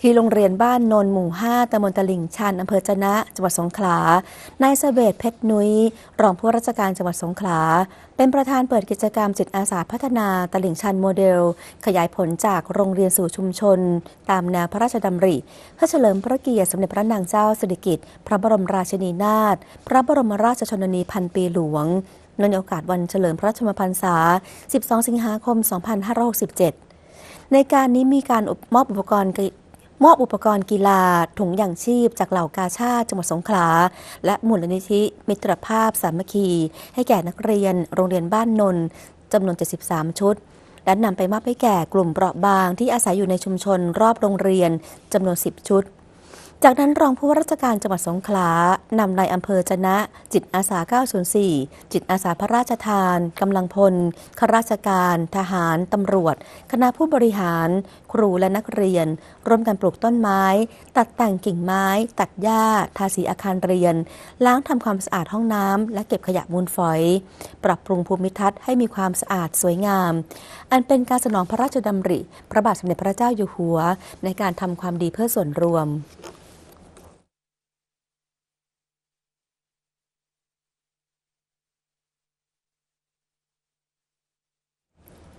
ที่โรงเรียนบ้านนนหมู่ 5ตำบลตลิ่งชันอำเภอจนะ จังหวัดสงขลา นายเสเบตเพชรนุ้ย รองผู้ราชการจังหวัดสงขลา เป็นประธานเปิดกิจกรรมจิตอาสาพัฒนาตลิ่งชันโมเดล ขยายผลจากโรงเรียนสู่ชุมชน ตามแนวพระราชดำริ เพื่อเฉลิมพระเกียรติสมเด็จพระนางเจ้าสิริกิติ์พระบรมราชินีนาถ พระบรมราชชนนีพันปีหลวงนในโอกาสวันเฉลิมพระชนมพรรษา 12 สิงหาคม 2567 ในการนี้มีการมอบอุปกรณ์ มอบอุปกรณ์กีฬา ถุงยางชีพ จากเหล่ากาชาติจังหวัดสงขลา และมูลนิธิมิตรภาพสามัคคี ให้แก่นักเรียน โรงเรียนบ้านนนจำนวน 73 ชุด และนำไปมอบให้แก่กลุ่มเปราะบางที่อาศัยอยู่ในชุมชนรอบโรงเรียนจำนวน 10 ชุด จากนั้นรองผู้ว่าราชการจังหวัดสงขลานำนายอำเภอจนะ จิตอาสา 904 จิตอาสาพระราชทาน กำลังพลข้าราชการ ทหาร ตำรวจ คณะผู้บริหาร ครูและนักเรียน ร่วมกันปลูกต้นไม้ ตัดแต่งกิ่งไม้ ตัดหญ้า ทาสีอาคารเรียน ล้างทำความสะอาดห้องน้ำและเก็บขยะมูลฝอย ปรับปรุงภูมิทัศน์ให้มีความสะอาดสวยงาม อันเป็นการสนองพระราชดำริ พระบาทสมเด็จพระเจ้าอยู่หัว ในการทำความดีเพื่อส่วนรวม